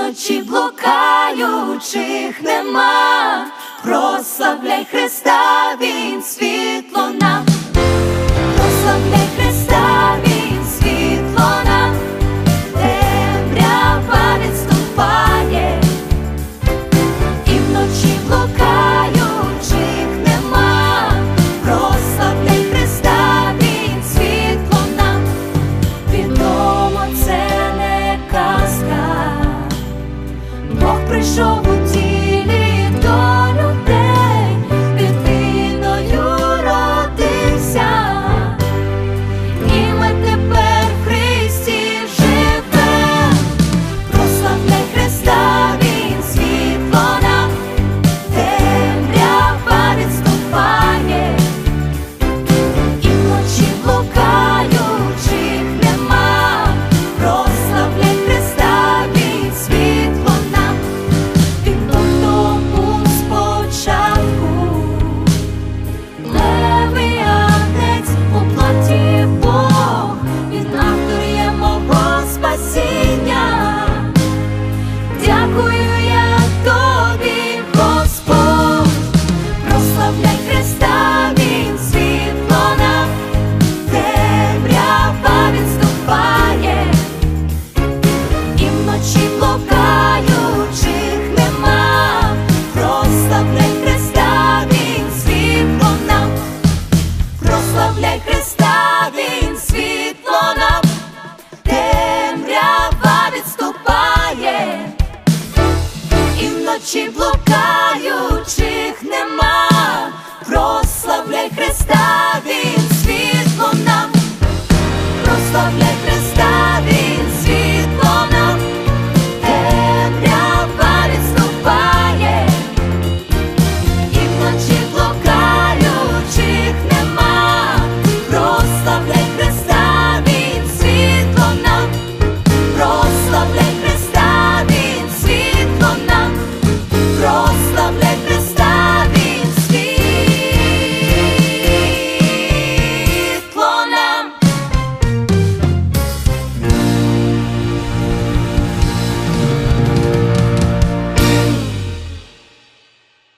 вночі блукаючих нема, прославляй Христа, Він